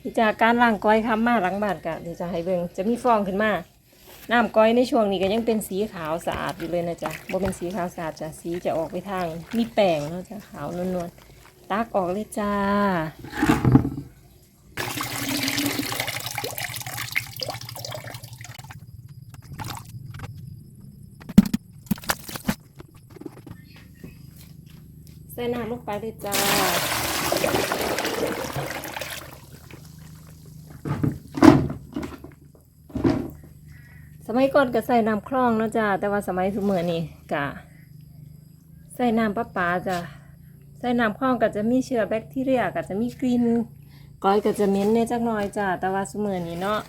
ที่จากการล้างก้อยค้ำมาหลังบ้านกะเดี๋ยวจะให้เบิ่งจะมีฟองขึ้นมาน้ำก้อยในช่วงนี้ก็ยังเป็นสีขาวสะอาดอยู่เลยนะจ๊ะบ่เป็นสีขาวสะอาดจ้ะสีจะออกไปทางมีแป้งเนาะจ้ะขาวนวลๆตักออกเลยจ้าใส่น้ำลงไปเลยจ้า มัยก่อนก็ใส่น้ำคลองเนาะจ้าแต่ว่าสมัยสมัยนี้กะใส่น้ำประปาจ้ะใส่น้ำคลองก็จะมีเชื้อแบคทีเรียก็จะมีกลิ่นก้อยก็จะเหม็นในจักหน่อยจ้าแต่ว่าสมัยนี้เนาะ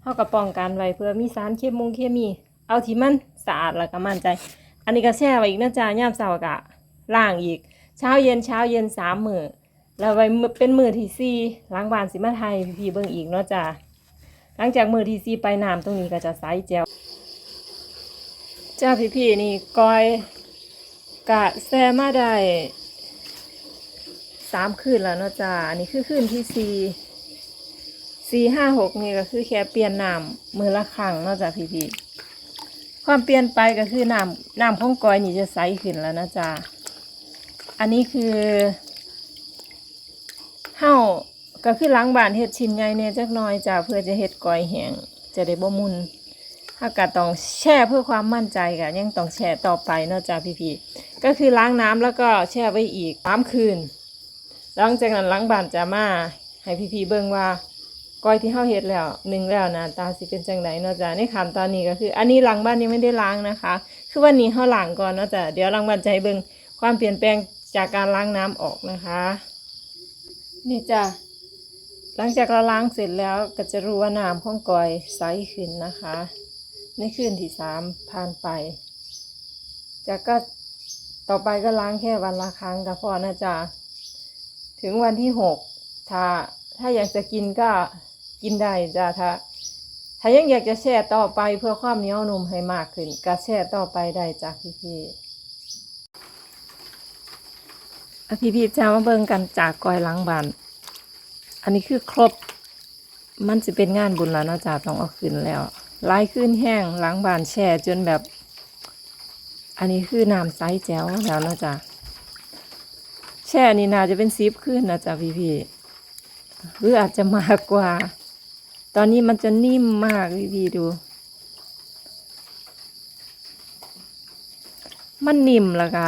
เขาก็ป้องกันไว้เพื่อมีสารเคมงเคมี เอาที่มันสะอาดแล้วก็มั่นใจ อันนี้ก็แช่ไว้อีกนะจ้ายามเช้ากะล้างอีก เช้าเย็นเช้าเย็นสามมือแล้วไว้เป็นมือที่สี่ล้างบานสิมาไทยพี่เบิ่งอีกเนาะจ้า หลังจากมือที่ซีไปน้ำตรงนี้ก็จะใสแจ๋วจ้าพี่ๆนี่ก้อยกะแซมาได้สามคืนแล้วเนาะจ้าอันนี้คือคืนที่สี่สี่ห้าหกนี่ก็คือแค่เปลี่ยนน้ำมือละครั้งเนาะจ้าพี่ๆความเปลี่ยนไปก็คือน้ำน้ำของก้อยนี่จะใสขึ้นแล้วนะจ้าอันนี้คือเฮ้า ก็คือล้างบานเฮ็ดชิ้นใหญ่เนี่ยจักหน่อยจ้าเพื่อจะเฮ็ดก้อยแห้งจะได้บ่มุนถ้าก็ต้องแช่เพื่อความมั่นใจก็ยังต้องแช่ต่อไปเนาะจ้าพี่ๆก็คือล้างน้ำแล้วก็แช่ไว้อีกสามคืน หลังจากนั้นล้างบานจะมาให้พี่ๆเบิ่งว่าก้อยที่เฮาเฮ็ดแล้วหนึ่งแล้วนะตาสิเป็นจังไดเนาะจ้าในขั้นตอนนี้ก็คือ อันนี้ล้างบ้านยังไม่ได้ล้างนะคะ คือวันนี้เฮาล้างก่อนเนาะจ้าเดี๋ยวล้างบ้านจะให้เบิ่งความเปลี่ยนแปลงจากการล้างน้ำออกนะคะ นี่จ้า หลังจากเราล้างเสร็จแล้วก็จะรู้ว่าน้ำของกอยใสขึ้นนะคะในคืนที่สามผ่านไป จากก็ต่อไปก็ล้างแค่วันละครั้งก็พอนะจ๊ะถึงวันที่หกถ้าถ้าอยากจะกินก็กินได้จ้ะถ้าถ้ายังอยากจะแช่ต่อไปเพื่อความเหนียวนุ่มให้มากขึ้นก็แช่ต่อไปได้จ้ะพี่ๆอะพี่ๆจะมาเบิ่งกันจากกอยล้างบาน อันนี้คือครบ มันจะเป็นงานบุญแล้วเนาะจ้าต้องเอาขึ้นแล้วลายขึ้นแห้งล้างบานแช่จนแบบ อันนี้คือน้ำใสแจ๋วแล้วนะจ้าแช่นี่นาจะเป็นซิปขึ้นนะจ้าพี่พี่หรืออาจจะมากกว่า ตอนนี้มันจะนิ่มมากพี่พี่ดู มันนิ่มแล้วก็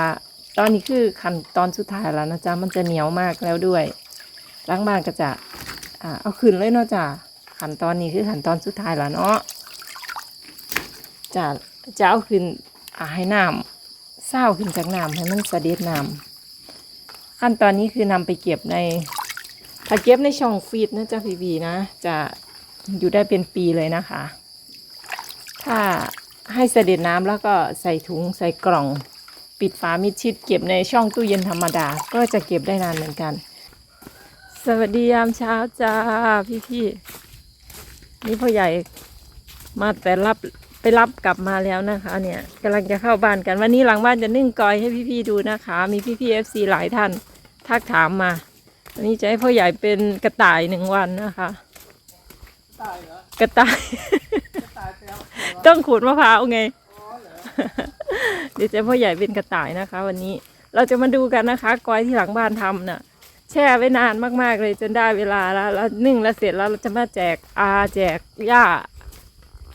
ตอนนี้คือขั้นตอนสุดท้ายแล้วนะจ๊ะ มันจะเหนียวมากแล้วด้วย ล้างบ้านก็จะอ่าเอาขึ้นเลยเนาะจ้ะขั้นตอนนี้คือขั้นตอนสุดท้ายแล้วเนาะจะจะเอาขึ้นอ่าให้น้ำเศร้าขึ้นจากน้ำให้มันสะเด็ดน้ำขั้นตอนนี้คือนำไปเก็บในถ้าเก็บในช่องฟรีดนะจ๊ะพี่บีนะ จะอยู่ได้เป็นปีเลยนะคะ ถ้าให้เสด็จน้ำแล้วก็ใส่ถุงใส่กล่อง ปิดฝามิดชิดเก็บในช่องตู้เย็นธรรมดา ก็จะเก็บได้นานเหมือนกัน สวัสดียามเช้าจ้าพี่พี่ๆนี่พ่อใหญ่มาแต่รับไปรับกลับมาแล้วนะคะ เนี่ยกำลังจะเข้าบ้านกันวันนี้หลังบ้านจะนึ่งกอยให้พี่พี่ๆดูนะคะ มีพี่พี่เอฟซีหลายท่านทักถามมาวันนี้จะให้พ่อใหญ่เป็นกระต่ายหนึ่งวันนะคะตายเหรอกระต่ายตายไปแล้วเหรอต้องขูดมะพร้าวไงเดี๋ยวจะพ่อใหญ่เป็นกระต่ายนะคะ วันนี้เราจะมาดูกันนะคะกอยที่หลังบ้านทำน่ะ แช่ไว้นานมากๆเลยจนได้เวลาแล้วแล้วนึ่งแล้วเสร็จแล้วเราจะมาแจกอาแจกย่า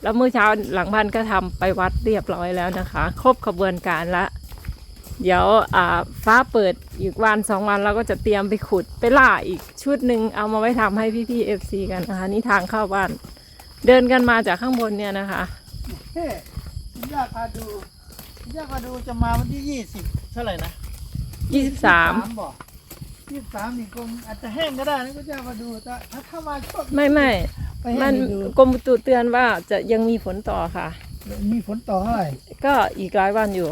แล้วเมื่อเช้าหลังบ้านก็ทำไปวัดเรียบร้อยแล้วนะคะ ครบขบวนการละ เดี๋ยวอ่าฟ้าเปิดอีกวันสองวันเราก็จะเตรียมไปขุดไปล่าอีกชุดหนึ่งเอามาไว้ทำให้พี่ๆเอฟซีกันนะคะนี่ทางเข้าบ้าน เดินกันมาจากข้างบนเนี่ยนะคะเฮ้คุณย่าพาดูคุณย่าพาดูจะมาวันที่ยี่สิบเท่าไหร่นะยี่สิบสามบอก ยี่สิบสามนี่คงอาจจะแห้งก็ได้นะคุณย่ามาดูแต่ถ้าเข้ามาชอบไม่ไม่ไปให้มันดูกรมอุตุเตือนว่าจะยังมีฝนต่อค่ะ มีฝนต่อเท่าไหร่ก็อีกหลายวันอยู่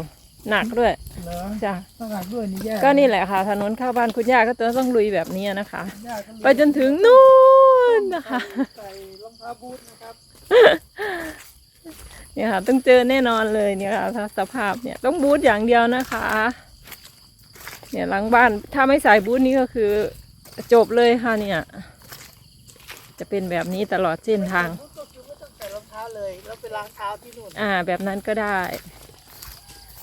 หนักด้วยเหรอจ้ะต้องการด้วยนี่แย่ก็นี่แหละค่ะถนนเข้าบ้านคุณย่าก็ต้องลุยแบบนี้นะคะคุณย่าก็เลยไปจนถึงนู่นนะคะ ใส่รองเท้าบูทนะครับเนี่ยค่ะต้องเจอแน่นอนเลยเนี่ยค่ะถ้าสภาพเนี่ยต้องบูทอย่างเดียวนะคะ เนี่ยหลังบ้านถ้าไม่ใส่บูทนี้ก็คือจบเลยค่ะเนี่ย จะเป็นแบบนี้ตลอดเส้นทางก็คือไม่ต้องใส่รองเท้าเลยแล้วไปล้างเท้าที่นู่นอ่า แบบนั้นก็ได้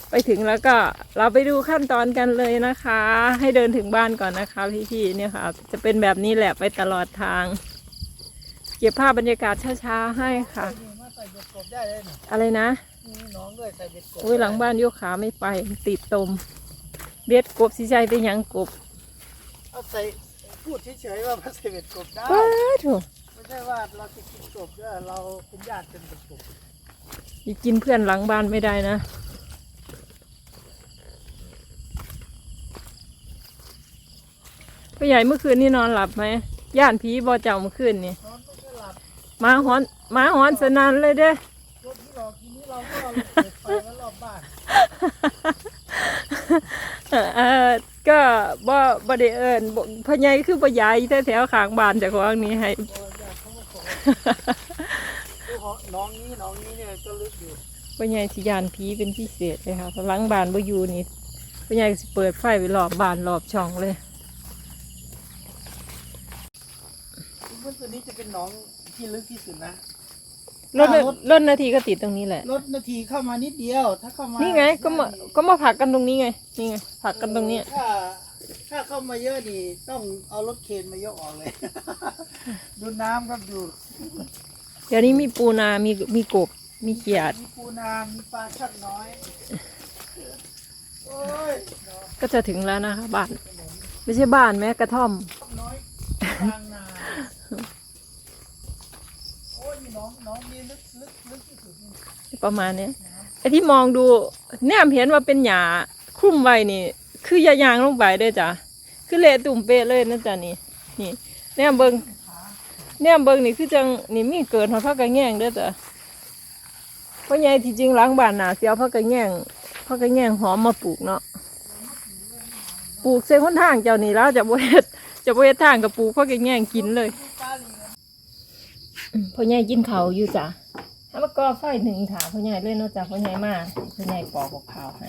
ไปถึงแล้วก็เราไปดูขั้นตอนกันเลยนะคะ ให้เดินถึงบ้านก่อนนะคะพี่ๆเนี่ยค่ะ จะเป็นแบบนี้แหละไปตลอดทาง เก็บภาพบรรยากาศช้าๆให้ค่ะนี่มาใส่เบ็ดกบได้เลยนี่อะไรนะมีน้องด้วยใส่เบ็ดกบโอ้ยหลังบ้านโยกขาไม่ไปติดตม เบ็ดกบสิใจเป็นหยังกบเอาใส่พูดเฉยๆว่ามาใส่เบ็ดกบได้ว้าถูไม่ใช่ว่าเราจะกินกบด้วยเราเป็นญาติกันกับกบอย่ากินเพื่อนหลังบ้านไม่ได้นะพ่อใหญ่เมื่อคืนนี่นอนหลับไหมย่านผีบอเจ้าเมื่อคืนนี่นอนไม่ได้หลับหมาหอนหมาหอนสนั่นเลยเด้ รถที่หลอกทีนี้เราก็เลยเปิดไฟไว้รอบบ้าน เออก็บ่บ่ได้เอิญพ่อใหญ่คือพ่อใหญ่แถวๆข้างบ้านเจากของนี้ให้ น้องนี้น้องนี้เนี่ยก็ลึกอยู่พ่อใหญ่สิยานผีเป็นพิเศษเลยค่ะหลังบ้านบ่อยู่นี่พ่อใหญ่สิเปิดไฟไว้รอบบ้านรอบช่องเลยเมื่อตัวนี้จะเป็นน้องที่ลึกที่สุดนะ รถน่ะรถนาทีก็ติดตรงนี้แหละ รถนาทีเข้ามานิดเดียว ถ้าเข้ามานี่นี่ไงก็มาก็มาผลักกันตรงนี้ไง นี่ไงผลักกันตรงนี้ถ้าถ้าเข้ามาเยอะนี่ต้องเอารถเคนมายกออกเลย ดูน้ำครับดูเดี๋ยวนี้มีปูนา มีมีกบ มีเขียด มีปูนา มีปลาช่อนน้อย โอ้ยเนาะก็จะถึงแล้วนะคะบ้าน ไม่ใช่บ้านแม้กระท่อม น้อยกลางนา โอ้ยมีน้องน้องนี่ลึกลึกลึกที่สุดนี่ ประมาณเนี้ยไอ้ที่มองดูแนมเห็นว่าเป็นหญ้าคลุ้มไว้นี่ คือยายางลงไปด้วยจ้ะคือเละตุ่มเปะเลยนะจ๊ะนี่นี่แนมเบิงแนมเบิงนี่คือจังนี่มีเกิดหอดพักกระแง่งด้อจ้ะเพราะไงที่จริงล้างบ้านน่ะเสียวพักกระแง่งพักกระแง่งหอมมาปลูกเนาะปลูกเส้นคนทางเจ้านี่แล้วจะบ่เฮ็ดจะบ่เฮ็ดทางกับปลูกพักกระแง่งกินเลยปลาะพ่อใหญ่กินเขาอยู่จ้ะ ถ้ามากอไฟหนึ่งถามพ่อใหญ่เลยเนอกจากพ่อใหญ่มาพ่อใหญ่ปอกบอกข่าวให้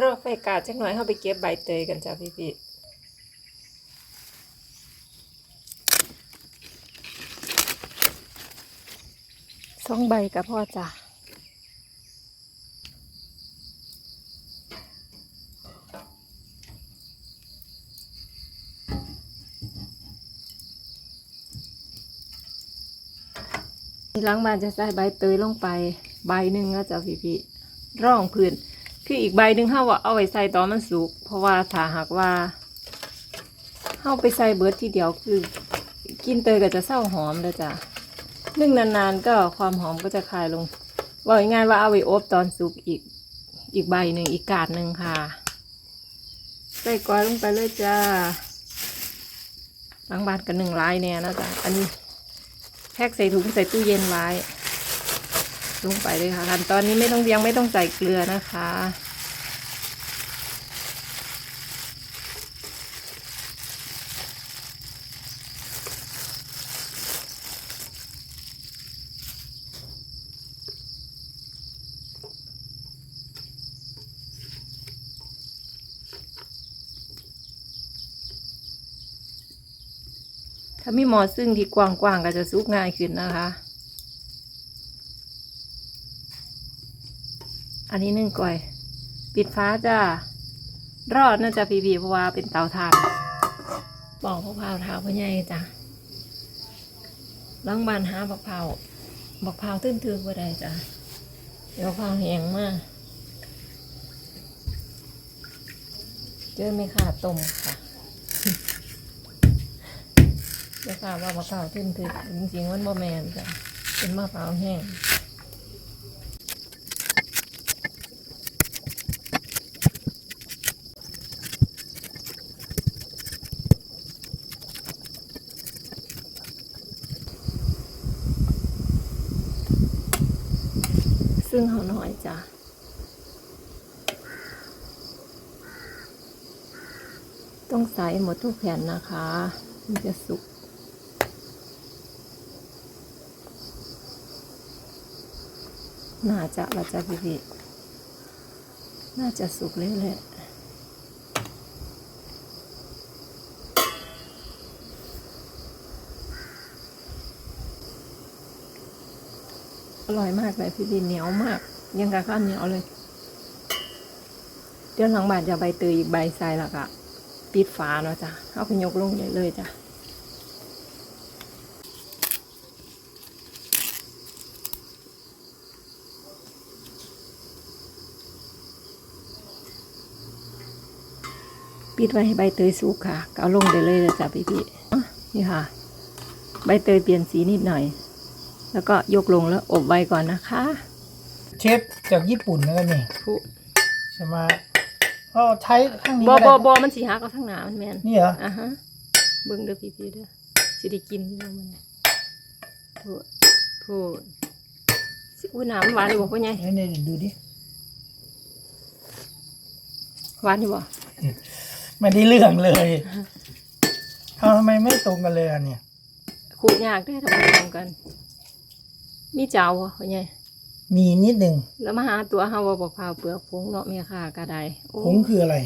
รอไฟกาดจักหน่อยเข้าไปเก็บใบเตยกันจ้ะพี่พี่สองใบกับพ่อจ้ะหลังบ้าจะใส่ใบเตยลงไปใบหนึ่งแล้วจ้ะพี่พี่ร่องพื้น คืออีกใบหนึ่งเฮาว่าเอาไว้ใส่ตอนมันสุก เพราะว่าถ้าหากว่าเฮาไปใส่เบิร์ดทีเดียวคือ กินเตยก็จะเศร้าหอมเลยจ้ะนึ่งนานๆก็ความหอมก็จะคายลงว่าง่ายว่าเอาไว้อบตอนสุกอีกอีกใบหนึ่งอีกกาดหนึ่งค่ะ ใส่ก้อยลงไปเลยจ้าล้างบานกันหนึ่งลายเนี่ยนะจ๊ะอันนี้แพ็กใส่ถุงใส่ตู้เย็นไว้ ลงไปเลยค่ะขั้นตอนนี้ไม่ต้องยังไม่ต้องใส่เกลือนะคะ ถ้ามีหมอซึ่งที่กว้างๆก็จะซุกง่ายขึ้นนะคะ อันนี้นึ่งก่อย ปิดฟ้าจ้ารอดน่าจะพีพีเพราะว่าเป็นเตาถ่านบอกพะพร้าวเท้าพ่อใหญ่จ้ะล้างบานหาบักเผาวบักเผาวตื้นตือบ่ได้จ้ะเดี๋ยวเผาแห้งมากเจอไม่ขาดต้มค่ะเดี๋ยวค่ะว่าบักเผาวตื้นตือจริงๆมันบ่แมนจ้ะเป็นมะพร้าวแห้ง ซึ่งเขาหน่อยจ้ะต้องใส่หมดทุกแผ่นนะคะมันจะสุกน่าจะเราจะพี่พี่น่าจะสุกเลยแหละ อร่อยมากเลยพี่บินเหนียวมาก ยังกับข้าวเหนียวเลย เดี๋ยวหลังบาทจะใบเตยอีกใบใส่ล้วก็ปิดฝาเนาะจ้ะเอาไปยกลงได้เลยจ้ะปิดไว้ให้ใบเตยสุกค่ะก็เอาลงได้เลยเลยจ้ะพี่พี่ๆนี่ค่ะ ใบเตยเปลี่ยนสีนิดหน่อย แล้วก็ยกลงแล้วอบไว้ก่อนนะคะ เชฟจากญี่ปุ่นนะครับนี่ผู้ใช่ไหมก็ใช้ข้างนี้บอก็บได้อบอมันสีหักเอาทั้งหนามันแมนนี่เหรออะฮะเบิ่งเด้อพี่พี่ๆเด้อสิได้กินอยู่มันพูดพูดสิอุ้ยน้ำหวานอยู่บ่พ่อใหญ่นี่นี่ดูดิหวานอยู่บ่ไม่ได้เรื่องเลยเอาทำไมไม่ตรงกันเลยอะเนี่ยขูดยากได้อทำไมตรงกัน มีเจ้าบ่พ่อใหญ่มีนิดหนึ่งแล้วมาหาตัวเฮาว่าบอกพร้าวเปลือกผงเนาะแม่ค่ะก็ได้โอ้ผงคืออะไร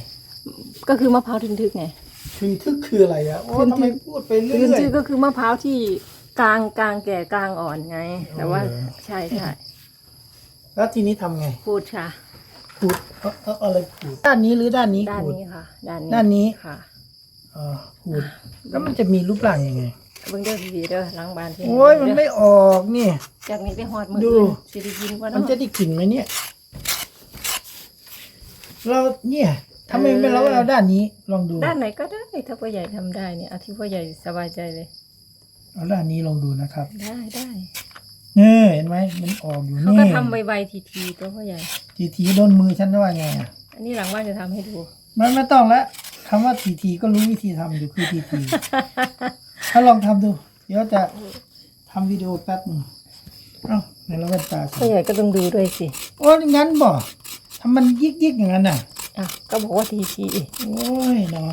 ก็คือมะพร้าวทึกๆไงทึนทึกคืออะไรอะโอ้ทึนทึกทำไมพูดไปเรื่คืออยทึกก็คือมะพร้าวที่กลางกลางแก่กลางอ่อนไง แต่ว่าอ๋อเหรอใช่ใช่ๆแล้วทีนี้ทำไงพูดค่ะขูดเอาเอาเอาอะไรขูดด้านนี้หรือด้านนี้ด้านขูดนี้ค่ะ ด้านนี้ด้านนี้ค่ะเออขูดแล้วมันจะมีรูปร่างยังไง เบิ่งเด้อพี่ๆเด้อล้างบานที่โอ้ยมันไม่ออกนี่ จากนี้ไปฮอดมือดู อื่นสิได้กินว่ามันเนาะ จะได้กลิ่นไหมเนี่ย เราเนี่ยทำไมไม่เราเอาด้านนี้ ลองดูด้านไหนก็ได้ถ้าพ่อใหญ่ทำได้เนี่ยเอาที่พ่อใหญ่สบายใจเลย เอาด้านนี้ลองดูนะครับได้ได้เนี่ยเห็นไหมมันออกอยู่เขานี่ก็ทำไวๆทีๆตัวพ่อใหญ่ ทีทีโดนมือฉันว่าไงอะอันนี้หลังบ้านจะทำให้ดู มันไม่ต้องละคำว่าทีทีก็รู้วิธีทำอยู่คือทีที ถ้าลองทำดู เดี๋ยวจะทำวิดีโอแป๊บหนึงเอ้าในระแว่นตาพ่อสิใหญ่ก็ต้องดูด้วยสิโอ้ยงั้นบ่ทำมันยิกยิกๆอย่างนั้นน่ะ อะก็บอกว่าทีทีโอ้ยเนาะ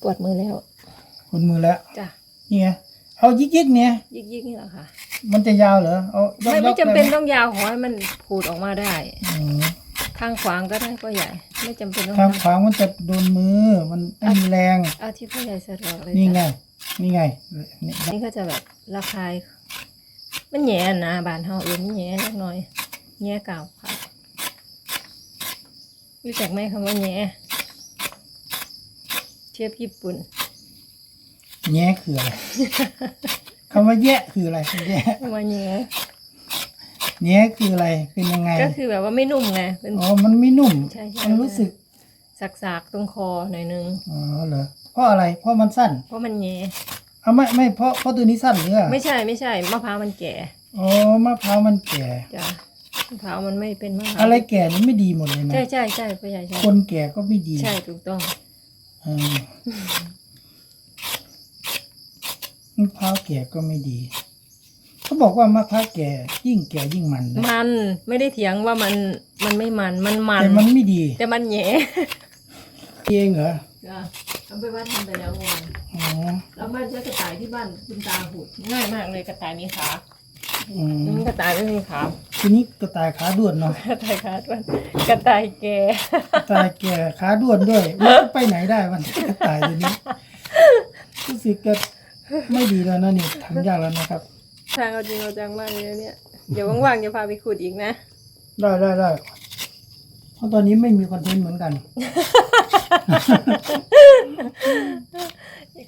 ปวดมือแล้วคุณมือแล้ว จ้ะนี่ไง เอายิกยิกๆเนี่ย ยิกๆนี่แหละค่ะมันจะยาวเหรอ เอายกไม่ๆไม่จำเป็นด้หต้องยาวขอให้มันพูดออกมาได้ อืม ทางขวางก็ได้พ่อใหญ่ ไม่จำเป็นต้องทางทขวางมันจะโดนมือมันไม่มีแรงำเอาที่พ่อใหญ่สะดวกเลยนี่ไง จ้ะนี่ไงนี่นี่ก็จะแบบระคาย มันแหย่นะบานเฮาเองมันแหย่เล็กน้อยแหย่เก่าค่ะรู้จักไหมคำว่าแหย่เชฟญี่ปุ่น แย่คืออะไร คำว่าแย่คืออะไรแย่คำว่าแหย่ แย่คืออะไรเป็นยังไงก็คือแบบว่าไม่นุ่มไงเป็น อ๋อมันไม่นุ่มใช่ใช่ มันรู้สึกสักๆตรงคอหน่อยนึง อ๋อเหรอเพราะอะไรเพราะมันสั้นเพราะมันแหย่เอาไม่ไม่เพราะเพราะตัวนี้สั้นหรืออะไม่ใช่ไม่ใช่มะพร้าวมันแก่อ๋อมะพร้าวมันแก่ จ้ะมะพร้าวมันไม่เป็นมะพร้าวอะไรแก่นี่ไม่ดีหมดเลยนะใช่ใช่ใช่พ่อใหญ่ใช่คนแก่ก็ไม่ดีใช่ถูกต้อง เออมะพร้าวแก่ก็ไม่ดี เขาบอกว่ามะพร้าวแก่ยิ่งแก่ยิ่งมันนะมันไม่ได้เถียงว่ามันมันไม่มันมันมัน แต่มันไม่ดีแต่มันแหย่เองเหรอจ้ะเอาไปว่าทำไปแล้ววันอ๋อแล้วบ้านใช้กระต่ายที่บ้านคุณตาหุดง่ายมากเลยกระต่ายมีขาอืมอืมกระต่ายไม่มีขาทีนี้กระต่ายขาด้วนเนาะกระต่ายขาด้วยกระต่ายแก่กระต่ายแก่ขาด้วนด้วยมันจะไปไหนได้มันกระต่ายตัวนี้รู้สึกจะไม่ดีแล้วนะนี่ทำยากแล้วนะครับ ทางเอาจริงเอาจังมากเลยนะเนี่ย เดี๋ยวว่างๆจะพาไปขุดอีกนะ ได้ได้ได้เพราะตอนนี้ไม่มีคอนเทนต์เหมือนกัน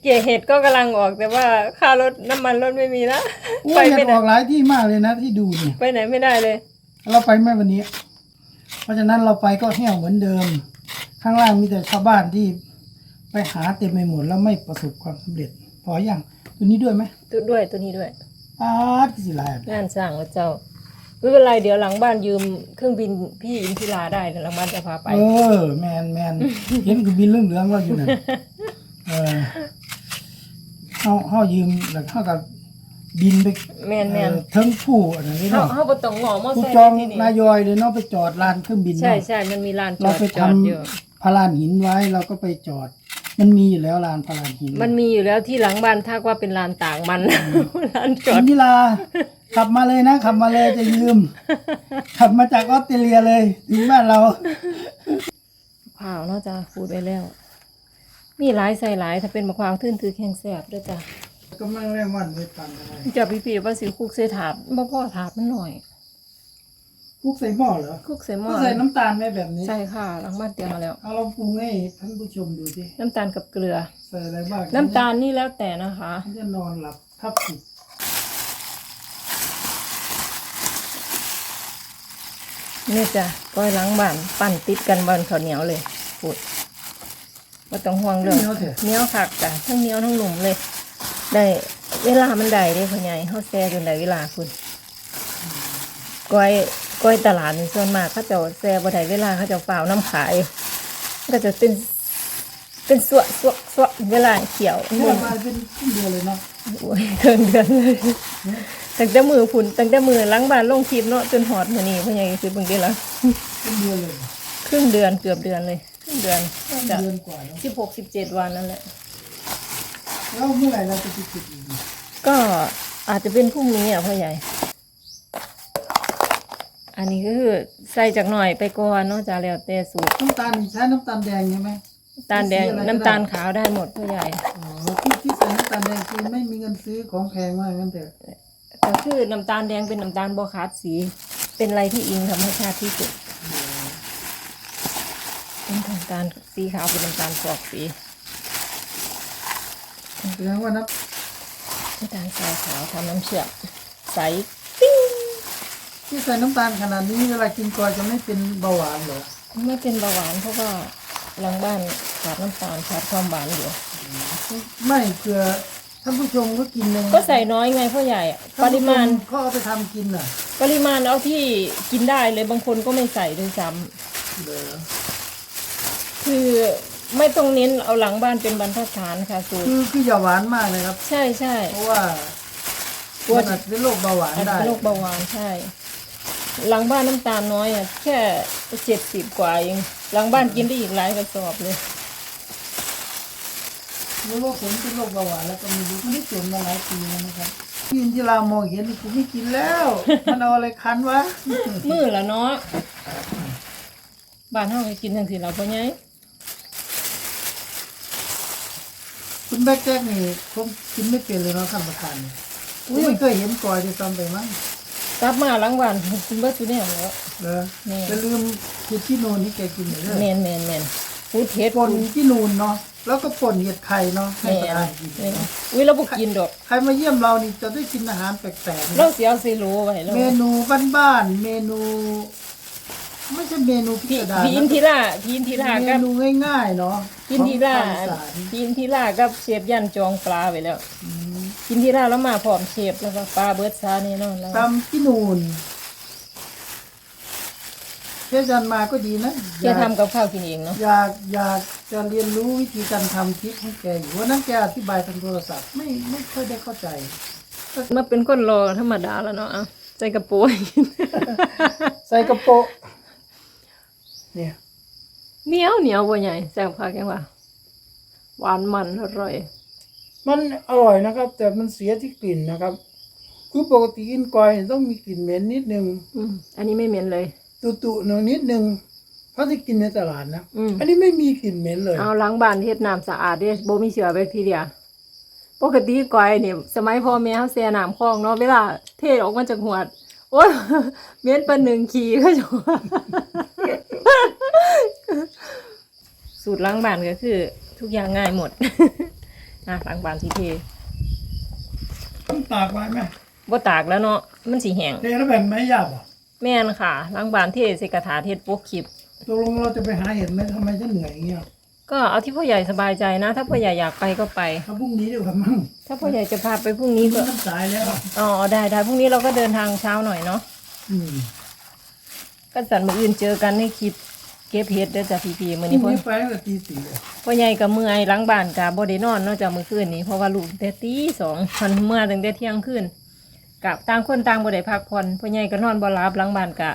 เกี่ยเห็ดก็กำลังออกแต่ว่าค่ารถน้ำมันรถไม่มีละโอ้ไปยไม่อได้อกหลายที่มากเลยนะที่ดูเนี่ย ไปไหนไม่ได้เลย เราไปไม่วันนี้ เพราะฉะนั้นเราไปก็แห้วเหมือนเดิม ข้างล่างมีแต่ชาวบ้านที่ไปหาเต็มไปหมดแล้วไม่ประสบความสำเร็จ พออย่างตัวนี้ด้วยไหมตัวด้วยตัวนี้ด้วย อาร์ตสิลายงานสร้างแล้วเจ้าไม่เป็นไรเดี๋ยวหลังบ้านยืมเครื่องบินพี่อินทิราได้เดี๋ยวหลังบ้านจะพาไป เออ แมนแมนเห็นคือบินเรื่องเหลืองๆว่าอยู่นั่นเออเขาเขายืมแล้วเขากับบินไปแม่นแม่น เอ่อเทิงผู้อันนั้นนี่เฮาเนาะเฮาบ่ต้องงอมอผู้ไซค์จองที่นี่นายอยเลยเนาะไปจอดลานเครื่องบินใช่เนาะ ใช่มันมีลานจเราอดไปจทำอดอยู่พลานหินไว้เราก็ไปจอด มันมีอยู่แล้วลานพลานหินมันมีอยู่แล้วที่หลังบ้านถ้าว่าเป็นลานต่างมันลานจอถึดงเวลาขับมาเลยนะขับมาเลยจะยืม ขับมาจากออสเตรเลียเลยถึงบ้านเราเผาวเนาะจ้ะพูดไปแล้ว มีหลายใส่หลายถ้าเป็นมะพร้าวทื่นถือแข็งแสบด้วยจ้ะก็ไม่แรงวันไปปันอะไรจะพี่พี่ว่าสิคุกใส่ถาดบ่พอถาดมันหน่อย พวกใส่หม้อเหรอคุกใส่หม้อก็ใส่น้ำตาลไหมแบบนี้ ใช่ค่ะหลังบ้านเตรียมมาแล้ว เอาลองปรุงให้ท่านผู้ชมดูสิน้ำตาลกับเกลือ ใส่อะไรบ้างน้ำตาลนี่แล้วแต่นะคะ ฉันจะนอนหลับทับสิบนี่จ้ะก้อยหล้างบ้านปั่นติดกันบนข้าวเหนียวเลยพูดว่าต้องห่วงเรื่องเหนียวเถอะเหนียวคักจ้ะทั้งเหนียวทั้งหนุ่มเลย ได้เวลามันได้เด้พ่อใหญ่เฮาแซ่จนได้เวลาคุณก้อย ก้อยตลาดนี่ส่วนมากเขาเจะแซ่บ่ได้เวลาเขาเจะเปล่าน้ำขายมันก็จะเป็น เป็นสวะสวะสวะเวลาเขียวนี่มุนมาเป็นครึ่งเดือนเลยเนาะโอ้ยเกินเดือนเลยตั้งแต่มือฝุ่นตั้งแต่มือหล้างบ้านลงคลิปเนาะจนหอดมื้อนี้พ่อใหญ่คือเบิ่งได้ละครึ่งเดือนเลยครึ่งเดือนเกือบเดือนเลยครึ่งเดือนครึ่งจะเดือนกว่าแล้วสิบหกสิบเจ็ดวันนั่นแหละแล้วเมื่อไหร่เราจะไปติดอีกก็อาจจะเป็นพรุ่งนี้อะพ่อใหญ่ อันนี้ก็คือใส่จากหน่อยไปก่อนเนาะจะแล้วแต่สูตรน้ำตาลใช้น้ำตาลแดงใช่ไหมน้ำตาลแดงสีอะไรก็ได้น้ำตาลขาวได้หมดพ่อใหญ่อ๋อที่ที่ใส่น้ำตาลแดงคือไม่มีเงินซื้อของแพงมากงั้นเถอะก็คือน้ำตาลแดงเป็นน้ำตาลบอคาดสี เป็นอะไรที่อิงธรรมชาติที่สุดเป็นน้ำตาลสีขาวเป็นน้ำตาลฟอกสีแสดงว่าน้น้ำตาลทรายขาวทำน้ำเชื่อมใสำ ที่ใส่น้ำตาลขนาดนี้เวลากินกอยจะไม่เป็นเบาหวานเหรอไม่เป็นเบาหวานเพราะว่าหลังบ้านขาดน้ำตาลขาดความหวานอยู่ ไม่เผื่อท่านผู้ชมก็กินหนึ่งก็ใส่น้อยไงพ่อใหญ่อะปท่นริผู้ชมาณเขาเอาไปทำกินน่ะปริมาณเอาที่กินได้เลยบางคนก็ไม่ใส่ด้วยซ้เหรอำคือไม่ต้องเน้นเอาหลังบ้านเป็นบรรทัดฐานค่ะสูตรคือคืออย่าหวานมากเลยครับ ใช่ใช่เพราะว่ากลัวมันอาจจะเป็นโรคเบาหวานอาจจะได้เป็นโรคเบาหวานใช่ หลังบ้านน้ำตาลน้อยอะแค่เจ็ดสิบกว่าเองหลังบ้านกินได้อีกหลายกระสอบเลยรู้ว่าผมเป็นโรคเบาหวานแล้วก็ไมีรู้ไม่ได้จนมาหลายปีแล้วนะครับกินที่เรามองเห็นนี่กูไม่กินแล้ว มันเอาอะไรคันวะมือละเนาะบ้านเฮาไปกินทั้งสิเราพ่อใหญ่คุณแบกแจ๊กนี่ผมกินไม่เป็นเลยเนาะท่านประธานเนี่ยผมไม่เคยเห็นกอยด้วยซ้ำไปมั้ง กลับมาหลังบ้านกินเบิดทุกเนี่ยแล้วเหรอแม่จะลืมคือที่นูนที่แกกินเลยแมนแมนแมนฟูดเทสป่นที่นูนเนาะแล้วก็ป่นเห็ดไข่เนาะให้แมประนธานกินแม่นอุ้ยเราบุกินดอกใครมาเยี่ยมเรานี่จะได้กินอาหารแปลกๆนะเราเสียซีโร่ไว้แล้วเมนูบ้านๆเมนู ไม่ใช่เมนูพิพี่สดารพี่อินทิราพี่อินทิราเมกับนูง่ายๆเนาะพี่อินทิราของภคอีสานพี่อินทิรากับเชฟยันจองปลาไว้แล้วอืมกินทิราแล้วมาพร้อมเชฟแล้วก็ปลาเบิร์ดซานี่เนาะแล้วตำที่นูนเพื่จันมาก็ดีนะแกทำกับข้าวกินเองเนาะอยากอยากจะเรียนรู้วิธีการทำคลิปของแกอยู่วันนั้นแกอธิบายทางโทรศัพท์ไม่ไม่ค่อยได้เข้าใจมาเป็นคนรอธรรมดาแล้วเนาะอะใจกระโปรง ใส่กระโปะ เนี่ยเหนียวเหนียวบ่ใหญ่แซ่บคักยังว่าหวานมันอร่อย มันอร่อยนะครับ แต่มันเสียที่กลิ่นนะครับ คือปกติกินกอยต้องมีกลิ่นเหม็นนิดนึงอืมอันนี้ไม่เหม็นเลย ตุตุๆหน่อยนิดนึงเพราะที่กินในตลาดนะอืม อันนี้ไม่มีกลิ่นเหม็นเลย เอาล้างบ้านเฮ็ดน้ำสะอาดเด้บ่มีเชื้อแบคทีเรียปกติก้อยนี่สมัยพ่อแม่เฮาแช่น้ำคลองเนาะเวลาเทออกมาจากหวดโอ้ยเหม็นปานหนึ่งขี้เขาจะว่าสูตรล้างบ้านก็คือ ทุกอย่างง่ายหมดอะล้างบ้านที่เทต้องตากไว้ไหมบ่ตากแล้วเนาะมันสิแห้งเทแล้วแบบไม่หยาบอะแม่นค่ะล้างบ้านเทใส่กระถาเทศปุ๊กคลิปตกลงเราจะไปหาเห็ดไหมทำไมฉันเหนื่อยอย่างเงี้ย ก็เอาที่พ่อใหญ่สบายใจนะ ถ้าพ่อใหญ่อยากไปก็ไป ถ้าพรุ่งนี้ดีกว่ามั้งถ้าพ่อใหญ่จะพาไปพรุ่งนี้ก็มันสายแล้วอ๋อได้ได้พรุ่งนี้เราก็เดินทางเช้าหน่อยเนาะอืมก็สันมืออื่นเจอกันในคลิปเก็บเห็ดเด้อจ้ะพี่พีมื้อพรุ่นี้งพ่อนี้ไปตั้งแต่ตีสี่เลยพ่อใหญ่กับเมื่อยหล้างบ้านกับบ่ได้นอนเนอกจากมื้อคืนนี้เพราะว่าลูกแต่ตีสองมันเมื่อตั้งแต่เที่ยงคืนกับต่างคนต่างบ่ได้พักผ่อนพ่อใหญ่ก็นอนบ่หลับหลังบ้านก็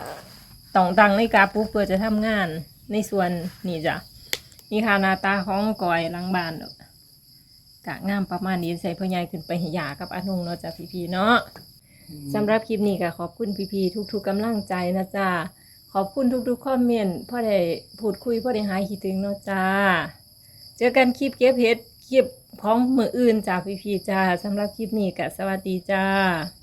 ต้องตั้งนาฬิกาปลุกเพื่อจะทำงานในส่วนนี่จ้ะ นี่ค่ะหน้าตาของกอยหลังบ้านเนาะกะงามประมาณนี้ใส่พ่อใหญ่ขึ้นไปให้ยากับอานุงเนาะจ้ะพี่ๆเนาะสำหรับคลิปนี้ก็ขอบคุณพี่ๆทุก ๆกำลังใจนะจ๊ะขอบคุณทุกๆคอมเมนต์พ่อได้พูดคุยพ่อได้หายคิดถึงเนาะจ้า เจอกันคลิปเก็บเห็ดคลิปของมืออื่นจ้าพี่ๆจ้าสำหรับคลิปนี้ก็สวัสดีจ้า